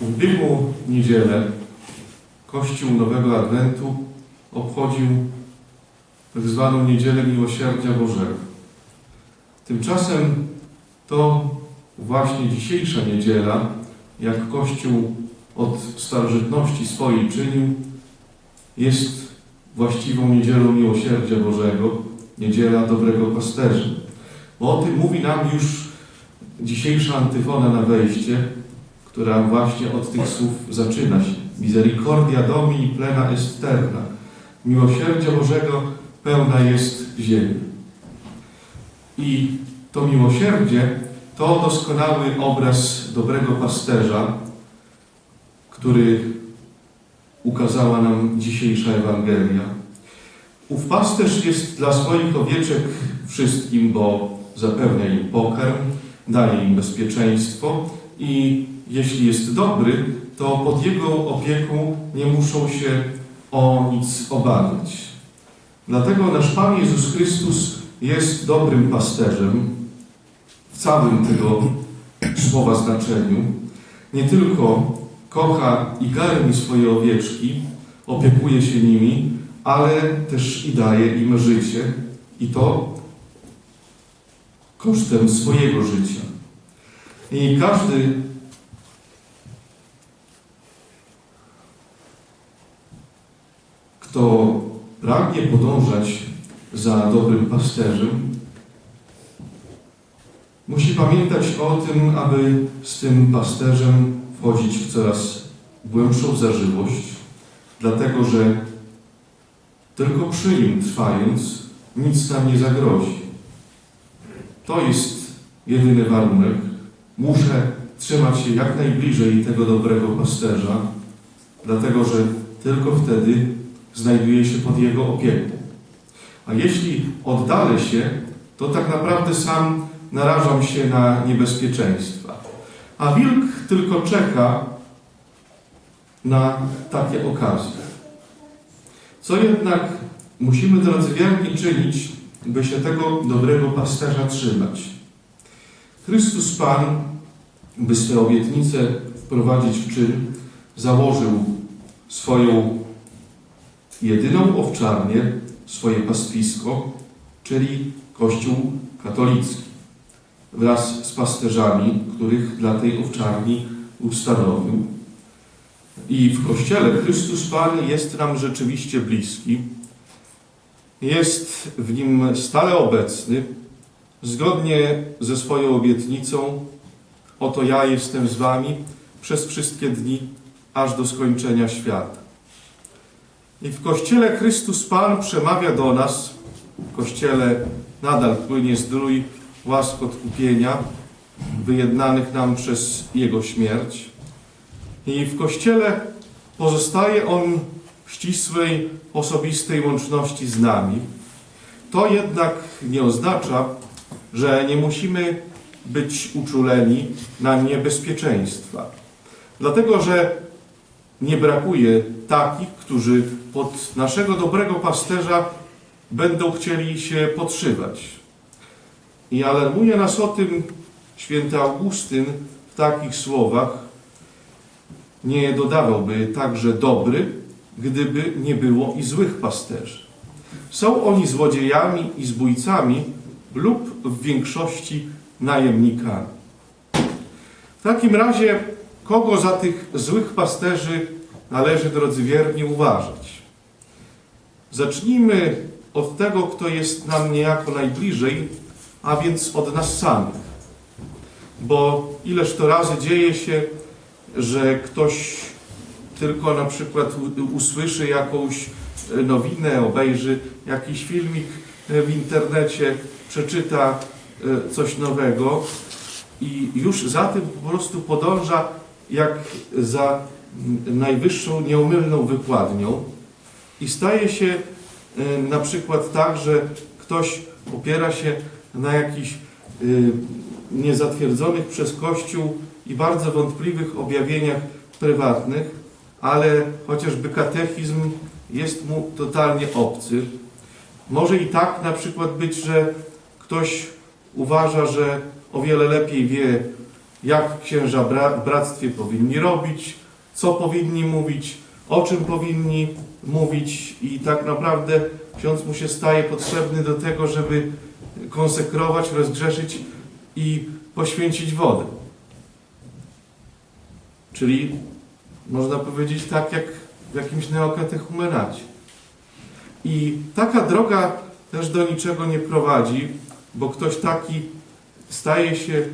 W ubiegłą niedzielę Kościół Nowego Adwentu obchodził tak zwaną Niedzielę Miłosierdzia Bożego. Tymczasem to właśnie dzisiejsza niedziela, jak Kościół od starożytności swojej czynił, jest właściwą niedzielą Miłosierdzia Bożego, niedziela Dobrego Pasterza. Bo o tym mówi nam już dzisiejsza antyfona na wejście, która właśnie od tych słów zaczyna się. Misericordia Domini plena est terra. Miłosierdzia Bożego pełna jest ziemia. I to miłosierdzie to doskonały obraz dobrego pasterza, który ukazała nam dzisiejsza Ewangelia. Ów pasterz jest dla swoich owieczek wszystkim, bo zapewnia im pokarm, daje im bezpieczeństwo i jeśli jest dobry, to pod jego opieką nie muszą się o nic obawiać. Dlatego nasz Pan Jezus Chrystus jest dobrym pasterzem w całym tego słowa znaczeniu. Nie tylko kocha i garni swoje owieczki, opiekuje się nimi, ale też i daje im życie i to kosztem swojego życia. I każdy kto pragnie podążać za dobrym pasterzem, musi pamiętać o tym, aby z tym pasterzem wchodzić w coraz głębszą zażyłość, dlatego że tylko przy nim trwając nic nam nie zagrozi. To jest jedyny warunek. Muszę trzymać się jak najbliżej tego dobrego pasterza, dlatego że tylko wtedy znajduję się pod jego opieką. A jeśli oddalę się, to tak naprawdę sam narażam się na niebezpieczeństwa. A wilk tylko czeka na takie okazje. Co jednak musimy, drodzy wierni, czynić, by się tego dobrego pasterza trzymać? Chrystus Pan, by swe obietnice wprowadzić w czyn, założył swoją jedyną owczarnię, swoje pastwisko, czyli Kościół katolicki, wraz z pasterzami, których dla tej owczarni ustanowił. I w Kościele Chrystus Pan jest nam rzeczywiście bliski, jest w nim stale obecny, zgodnie ze swoją obietnicą, oto ja jestem z wami przez wszystkie dni, aż do skończenia świata. I w Kościele Chrystus Pan przemawia do nas, w Kościele nadal płynie zdrój łask odkupienia, wyjednanych nam przez Jego śmierć. I w Kościele pozostaje On w ścisłej, osobistej łączności z nami. To jednak nie oznacza, że nie musimy być uczuleni na niebezpieczeństwa. Dlatego, że nie brakuje takich, którzy pod naszego dobrego pasterza będą chcieli się podszywać. I alarmuje nas o tym święty Augustyn w takich słowach. Nie dodawałby także dobry, gdyby nie było i złych pasterzy. Są oni złodziejami i zbójcami lub w większości najemnikami. W takim razie, kogo za tych złych pasterzy należy, drodzy wierni, uważać? Zacznijmy od tego, kto jest nam niejako najbliżej, a więc od nas samych. Bo ileż to razy dzieje się, że ktoś tylko na przykład usłyszy jakąś e, nowinę, obejrzy jakiś filmik e, w internecie, przeczyta e, coś nowego i już za tym po prostu podąża jak za mm, najwyższą nieomylną wykładnią. I staje się na przykład tak, że ktoś opiera się na jakichś niezatwierdzonych przez Kościół i bardzo wątpliwych objawieniach prywatnych, ale chociażby katechizm jest mu totalnie obcy. Może i tak na przykład być, że ktoś uważa, że o wiele lepiej wie, jak księża w bractwie powinni robić, co powinni mówić, o czym powinni mówić i tak naprawdę ksiądz mu się staje potrzebny do tego, żeby konsekrować, rozgrzeszyć i poświęcić wodę. Czyli można powiedzieć tak jak w jakimś neokatechumenacie. I taka droga też do niczego nie prowadzi, bo ktoś taki staje się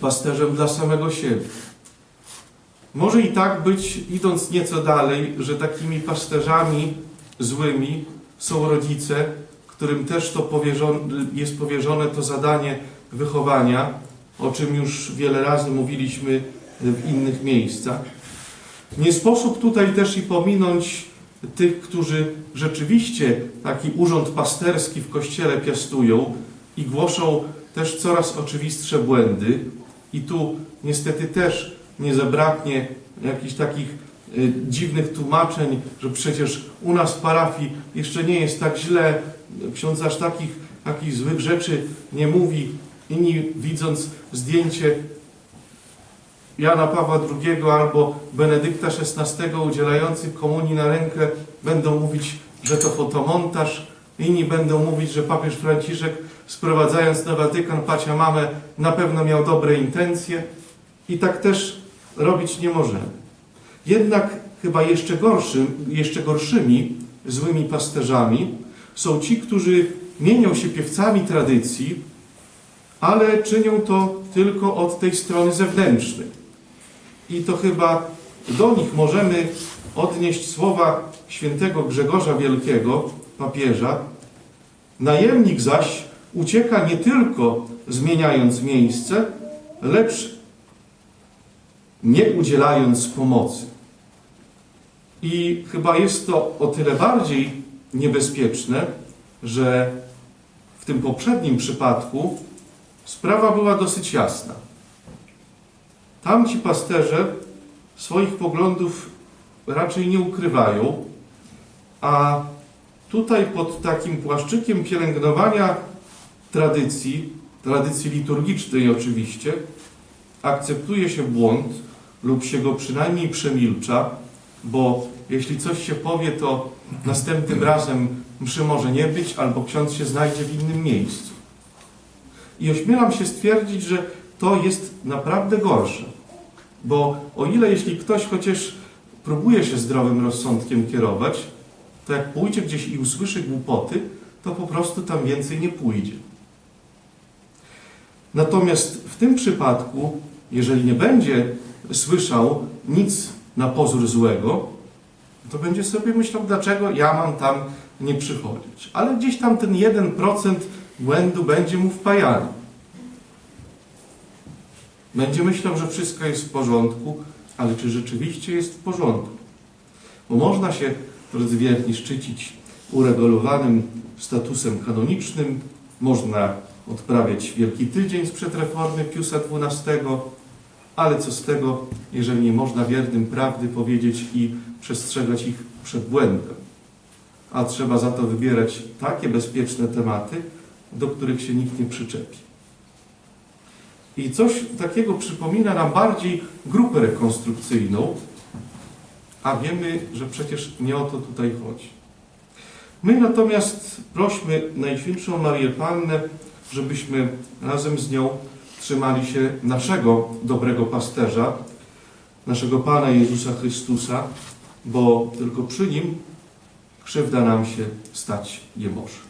pasterzem dla samego siebie. Może i tak być, idąc nieco dalej, że takimi pasterzami złymi są rodzice, którym też to powierzone, jest powierzone to zadanie wychowania, o czym już wiele razy mówiliśmy w innych miejscach. Nie sposób tutaj też i pominąć tych, którzy rzeczywiście taki urząd pasterski w kościele piastują i głoszą też coraz oczywistsze błędy. I tu niestety też nie zabraknie jakichś takich y, dziwnych tłumaczeń, że przecież u nas w parafii jeszcze nie jest tak źle, ksiądz aż takich, takich złych rzeczy nie mówi. Inni widząc zdjęcie Jana Pawła II albo Benedykta XVI udzielających komunii na rękę będą mówić, że to fotomontaż. Inni będą mówić, że papież Franciszek sprowadzając na Watykan pacia mamę na pewno miał dobre intencje i tak też robić nie możemy. Jednak chyba jeszcze, gorszym, jeszcze gorszymi złymi pasterzami są ci, którzy mienią się piewcami tradycji, ale czynią to tylko od tej strony zewnętrznej. I to chyba do nich możemy odnieść słowa świętego Grzegorza Wielkiego, papieża. Najemnik zaś ucieka nie tylko zmieniając miejsce, lecz nie udzielając pomocy. I chyba jest to o tyle bardziej niebezpieczne, że w tym poprzednim przypadku sprawa była dosyć jasna. Tamci pasterze swoich poglądów raczej nie ukrywają, a tutaj pod takim płaszczykiem pielęgnowania tradycji, tradycji liturgicznej oczywiście, akceptuje się błąd lub się go przynajmniej przemilcza, bo jeśli coś się powie, to następnym razem mszy może nie być, albo ksiądz się znajdzie w innym miejscu. I ośmielam się stwierdzić, że to jest naprawdę gorsze. Bo o ile jeśli ktoś chociaż próbuje się zdrowym rozsądkiem kierować, to jak pójdzie gdzieś i usłyszy głupoty, to po prostu tam więcej nie pójdzie. Natomiast w tym przypadku, jeżeli nie będzie słyszał nic na pozór złego, to będzie sobie myślał, dlaczego ja mam tam nie przychodzić. Ale gdzieś tam ten 1% błędu będzie mu wpajany. Będzie myślał, że wszystko jest w porządku, ale czy rzeczywiście jest w porządku? Bo można się, drodzy wierni, szczycić uregulowanym statusem kanonicznym, można odprawiać Wielki Tydzień sprzed reformy Piusa XII, ale co z tego, jeżeli nie można wiernym prawdy powiedzieć i przestrzegać ich przed błędem? A trzeba za to wybierać takie bezpieczne tematy, do których się nikt nie przyczepi. I coś takiego przypomina nam bardziej grupę rekonstrukcyjną, a wiemy, że przecież nie o to tutaj chodzi. My natomiast prośmy Najświętszą Marię Pannę, żebyśmy razem z nią trzymali się naszego dobrego pasterza, naszego Pana Jezusa Chrystusa, bo tylko przy Nim krzywda nam się stać nie może.